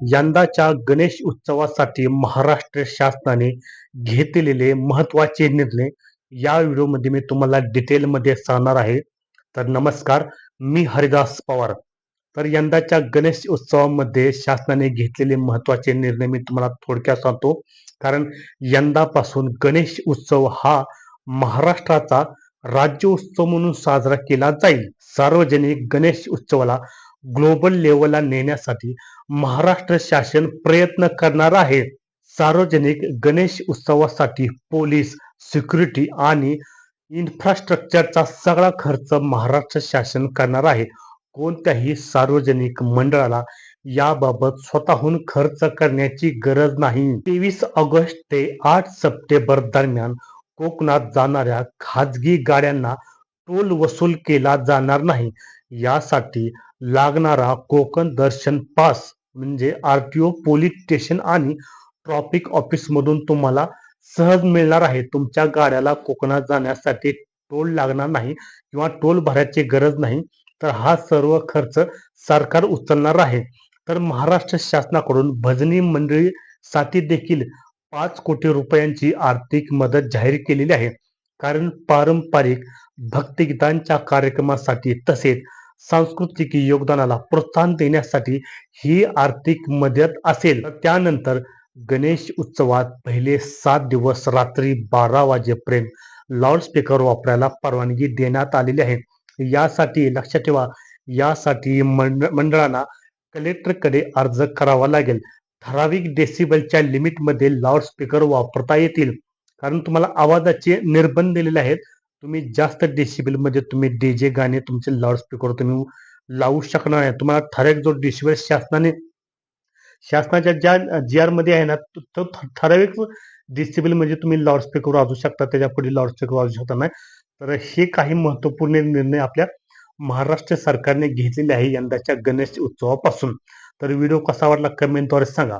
यंदाच्या गणेश उत्सवासाठी महाराष्ट्र शासनाने घेतलेले महत्त्वाचे निर्णय या व्हिडिओमध्ये मी तुम्हाला डिटेलमध्ये सांगणार आहे. तर नमस्कार मी हरिदास पवार. तर यंदाच्या गणेश उत्सवामध्ये शासनाने घेतलेले महत्त्वाचे निर्णय मी तुम्हाला थोडक्यात सांगतो. कारण यंदापासून गणेश उत्सव हा महाराष्ट्राचा राज्य उत्सव म्हणून साजरा केला जाईल. सार्वजनिक गणेश उत्सवाला ग्लोबल लेवलला नेण्यासाठी महाराष्ट्र शासन प्रयत्न करणार आहे. सार्वजनिक गणेश उत्सवासाठी पोलीस सिक्युरिटी आणि इन्फ्रास्ट्रक्चरचा सगळा खर्च महाराष्ट्र शासन करणार आहे. कोणत्याही सार्वजनिक मंडळाला याबाबत स्वतःहून खर्च करण्याची गरज नाही. तेवीस ऑगस्ट ते आठ सप्टेंबर दरम्यान कोकणात जाणाऱ्या खाजगी गाड्यांना टोल वसूल केला जाणार नाही. यासाठी लागणारा कोकण दर्शन पास म्हणजे R T O police station आणि ट्रॉफिक ऑफिसमधून तुम्हाला सहज मिळणार आहे. तुमच्या गाड्याला कोकणात जाण्यासाठी टोल लागणार नाही किंवा टोल भरायची गरज नाही. तर हा सर्व खर्च सरकार उचलणार आहे. तर महाराष्ट्र शासनाकडून भजनी मंडळीसाठी देखील पाच कोटी रुपयांची आर्थिक मदत जाहीर केलेली आहे. कारण पारंपरिक भक्तिगीतांच्या कार्यक्रमासाठी तसेच सांस्कृतिक योगदानाला प्रोत्साहन देण्यासाठी ही आर्थिक मदत असेल. त्यानंतर गणेश उत्सवात पहिले सात दिवस रात्री बारा वाजेपर्यंत लाऊडस्पीकर वापरायला परवानगी देण्यात आलेली आहे. यासाठी लक्षात ठेवा यासाठी मंड मंडळांना कलेक्टरकडे अर्ज करावा लागेल. ठराविक डेसिबलच्या लिमिटमध्ये लाऊडस्पीकर वापरता येतील. कारण तुम्हाला आवाजाचे निर्बंध दिलेले आहेत. तुम्ही जास्त डेसिबलमध्ये तुम्ही डी जे गाणे तुमचे लाऊडस्पीकर तुम्ही लावू शकणार नाही. तुम्हाला ठराविक जो डेसिबल शासनाने शासनाच्या ज्या जी आरमध्ये आहे ना तो ठराविक डिसिबल म्हणजे तुम्ही लाऊडस्पीकर वाजू शकता त्याच्या पुढे लाऊडस्पीकर वाजू शकता नाही. तर हे काही महत्त्वपूर्ण निर्णय आपल्या महाराष्ट्र सरकारने घेतलेले आहे यंदाच्या गणेश उत्सवापासून. तर व्हिडिओ कसा वाटला कमेंटद्वारे सांगा.